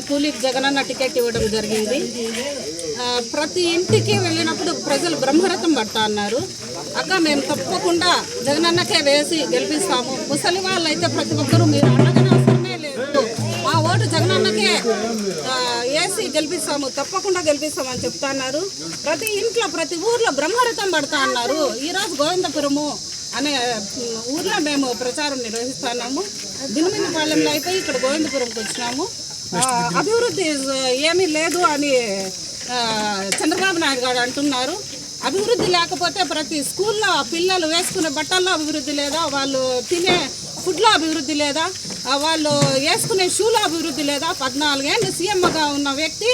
ఉపాధి కూలీకి జగనన్న టికెట్ ఇవ్వడం జరిగింది. ప్రతి ఇంటికి వెళ్ళినప్పుడు ప్రజలు బ్రహ్మరథం పడతా అన్నారు. అక్క మేము తప్పకుండా జగనన్నకే వేసి గెలిపిస్తాము. ముసలి వాళ్ళు అయితే ప్రతి ఒక్కరూ మీరు అడగని అవసరమే లేదు. మా ఓటు జగనన్నకే వేసి గెలిపిస్తాము. తప్పకుండా గెలిపిస్తామని చెప్తున్నారు ప్రతి ఇంట్లో ప్రతి ఊర్లో బ్రహ్మరథం పడతా అన్నారు. ఈరోజు గోవిందపురము అనే ఊర్లో మేము ప్రచారం నిర్వహిస్తున్నాము దినమిన్నపాలెంలో అయితే ఇక్కడ గోవిందపురంకి వచ్చినాము. అభివృద్ధి ఏమీ లేదు అని చంద్రబాబు నాయుడు గారు అంటున్నారు. అభివృద్ధి లేకపోతే ప్రతి స్కూల్లో పిల్లలు వేసుకునే బట్టల్లో అభివృద్ధి లేదా? వాళ్ళు తినే ఫుడ్లో అభివృద్ధి లేదా? వాళ్ళు వేసుకునే షూలో అభివృద్ధి లేదా? పద్నాలుగేళ్ళు సీఎంగా ఉన్న వ్యక్తి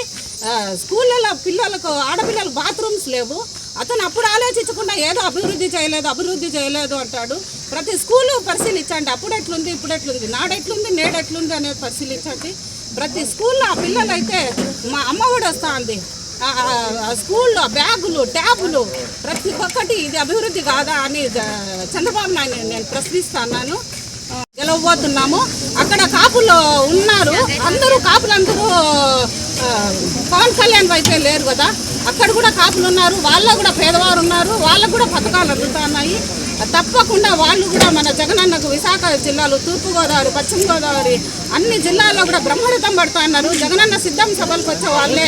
స్కూళ్ళలో పిల్లలకు ఆడపిల్లలకు బాత్రూమ్స్ లేవు. అతను అప్పుడు ఆలోచించకుండా ఏదో అభివృద్ధి చేయలేదు అభివృద్ధి చేయలేదు అంటాడు. ప్రతి స్కూలు పరిశీలించండి. అప్పుడు ఎట్లుంది ఇప్పుడు ఎట్లుంది నాడెట్లుంది నేడెట్లుంది అనేది పరిశీలించండి. ప్రతి స్కూల్లో ఆ పిల్లలైతే మా అమ్మ కూడా వస్తా ఉంది స్కూల్లో బ్యాగులు ట్యాబులు ప్రతి ఒక్కటి ఇది అభివృద్ధి కాదా అని చంద్రబాబు నాయుడు నేను ప్రశ్నిస్తున్నాను గెలవబోతున్నాము. అక్కడ కాపులు ఉన్నారు. అందరూ కాపులందరూ పవన్ కళ్యాణ్ వైపే లేరు కదా. అక్కడ కూడా కాపులు ఉన్నారు. వాళ్ళ కూడా పేదవారు ఉన్నారు. వాళ్ళకు కూడా పథకాలు అందుతున్నాయి తప్పకుండా వాళ్ళు కూడా మన జగనన్నకు విశాఖ జిల్లాలో తూర్పుగోదావరి పశ్చిమ గోదావరి అన్ని జిల్లాల్లో కూడా బ్రహ్మరథం పడతా ఉన్నారు జగనన్న సిద్ధం సభలకు వచ్చే వాళ్ళే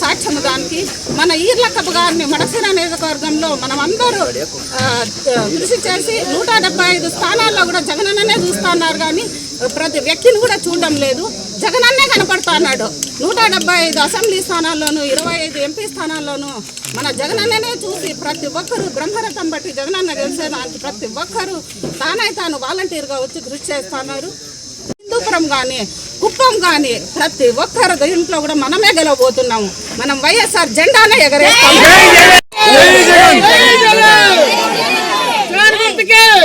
సాక్ష్యము దానికి. మన ఈర్లక్కప్ప గారిని మడసిర నియోజకవర్గంలో మనం అందరూ కృషి చేసి నూట డెబ్బై ఐదు స్థానాల్లో కూడా జగనన్ననే చూస్తున్నారు కానీ ప్రతి వ్యక్తిని కూడా చూడడం లేదు. జగనన్నే కనపడతా అన్నాడు నూట డెబ్బై ఐదు అసెంబ్లీ స్థానాల్లోనూ ఇరవై ఐదు ఎంపీ స్థానాల్లోనూ మన జగనన్ననే చూసి ప్రతి ఒక్కరూ బ్రహ్మరథం బట్టి జగనన్న గెలిచేదానికి ప్రతి ఒక్కరూ తానై తాను వాలంటీర్గా వచ్చి కృషి చేస్తున్నారు. హిందూపురం కానీ కుప్పం కానీ ప్రతి ఒక్కరు ఇంట్లో కూడా మనమే గెలవబోతున్నాము. మనం వైఎస్ఆర్ జెండానే ఎగరేస్తాము. జగన్!